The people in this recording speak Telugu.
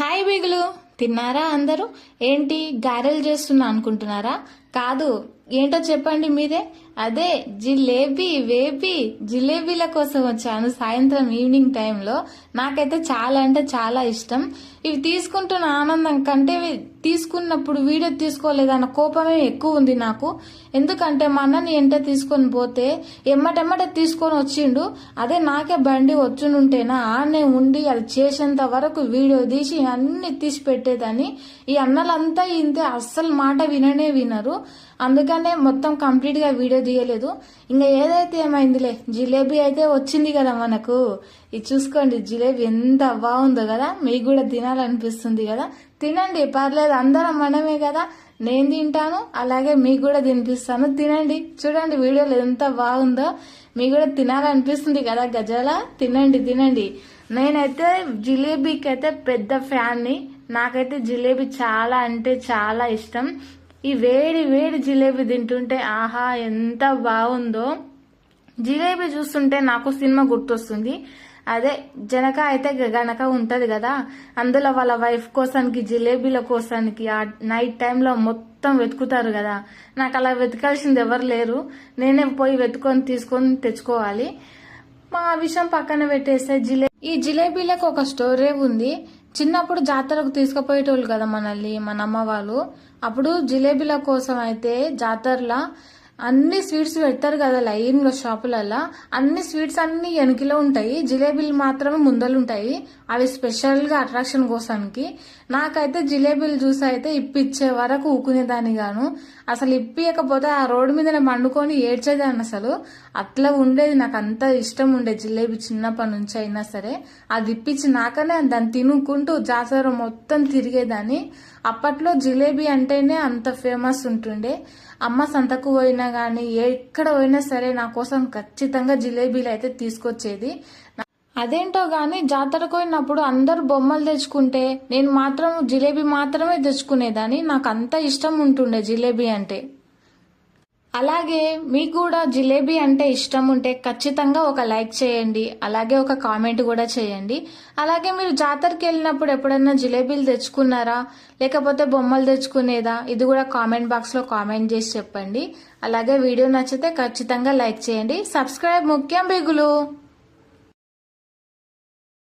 హాయ్ బిగులు తిన్నారా అందరూ? ఏంటి గారెలు చేస్తున్నా అనుకుంటున్నారా? కాదు ఏంటో చెప్పండి మీరే. అదే జిలేబీ వేపి జిలేబీల కోసం వచ్చాను సాయంత్రం ఈవినింగ్ టైంలో. నాకైతే చాలా అంటే చాలా ఇష్టం. ఇవి తీసుకుంటున్న ఆనందం కంటే తీసుకున్నప్పుడు వీడియో తీసుకోలేదన్న కోపమే ఎక్కువ ఉంది నాకు. ఎందుకంటే మా అన్నని ఎంట తీసుకొని పోతే ఎమ్మటెమ్మట తీసుకొని వచ్చిండు. అదే నాకే బండి వచ్చునుంటేనా ఆడనే ఉండి అది చేసేంత వరకు వీడియో తీసి అన్ని తీసి పెట్టేదని ఈ అన్నలంతా ఇంతే అస్సలు మాట విననే వినరు. అందుకనే మొత్తం కంప్లీట్గా వీడియో తీయలేదు. ఇంకా ఏదైతే ఏమైందిలే జిలేబీ అయితే వచ్చింది కదా మనకు. ఇది చూసుకోండి జిలేబీ ఎంత బాగుందో కదా. మీకు కూడా తినాలనిపిస్తుంది కదా. తినండి పర్లేదు అందరం మనమే కదా. నేను తింటాను అలాగే మీకు కూడా తినిపిస్తాను. తినండి చూడండి వీడియోలో ఎంత బాగుందో. మీకు కూడా తినాలనిపిస్తుంది కదా గజాల. తినండి తినండి. నేనైతే జిలేబీకి అయితే పెద్ద ఫ్యాన్ని. నాకైతే జిలేబీ చాలా అంటే చాలా ఇష్టం. ఈ వేడి వేడి జిలేబీ తింటుంటే ఆహా ఎంత బాగుందో. జిలేబీ చూస్తుంటే నాకు సినిమా గుర్తొస్తుంది. అదే జనక అయితే గనక ఉంటది కదా. అందులో వాళ్ళ వైఫ్ కోసానికి జిలేబీల కోసానికి ఆ నైట్ టైంలో మొత్తం వెతుకుతారు కదా. నాకు అలా వెతకాల్సింది ఎవరు లేరు. నేనే పోయి వెతుకొని తీసుకొని తెచ్చుకోవాలి. మా విషయం పక్కన పెట్టేస్తే జిలే ఈ జిలేబీలకు ఒక స్టోరీ ఉంది. చిన్నప్పుడు జాతరకు తీసుకుపోయేటోళ్ళు కదా మనల్ని మన అమ్మ వాళ్ళు. అప్పుడు జిలేబీల కోసం అయితే జాతరలో అన్ని స్వీట్స్ పెడతారు కదా లైన్ షాపులలో. అన్ని స్వీట్స్ అన్ని వెనుకలో ఉంటాయి. జిలేబీలు మాత్రమే ముందలు ఉంటాయి. అవి స్పెషల్గా అట్రాక్షన్ కోసానికి. నాకైతే జిలేబీలు చూసి అయితే ఇప్పిచ్చే వరకు ఊకునేదాన్ని గాను. అసలు ఇప్పియకపోతే ఆ రోడ్డు మీద నేను మండుకొని ఏడ్చేదాన్ని అసలు. అట్లా ఉండేది. నాకు అంత ఇష్టం ఉండే జిలేబీ చిన్నప్పటి నుంచి అయినా సరే. అది ఇప్పించి నాకనే దాన్ని తినుకుంటూ జాతర మొత్తం తిరిగేదాన్ని. అప్పట్లో జిలేబీ అంటేనే అంత ఫేమస్ ఉంటుండే. అమ్మ సంతకు పోయినా కానీ ఎక్కడ పోయినా సరే నా కోసం ఖచ్చితంగా జిలేబీలు అయితే తీసుకొచ్చేది. అదేంటో కానీ జాతరకు పోయినప్పుడు అందరు బొమ్మలు తెచ్చుకుంటే నేను మాత్రం జిలేబీ మాత్రమే తెచ్చుకునేదాన్ని. నాకు అంత ఇష్టం ఉంటుండే జిలేబీ అంటే. అలాగే మీకు కూడా జిలేబీ అంటే ఇష్టం ఉంటే ఖచ్చితంగా ఒక లైక్ చేయండి అలాగే ఒక కామెంట్ కూడా చేయండి. అలాగే మీరు జాతరకి వెళ్ళినప్పుడు ఎప్పుడన్నా జిలేబీలు తెచ్చుకున్నారా? లేకపోతే బొమ్మలు తెచ్చుకునేదా? ఇది కూడా కామెంట్ బాక్స్లో కామెంట్ చేసి చెప్పండి. అలాగే వీడియో నచ్చితే ఖచ్చితంగా లైక్ చేయండి. సబ్స్క్రైబ్ ముఖ్యం బిగులు.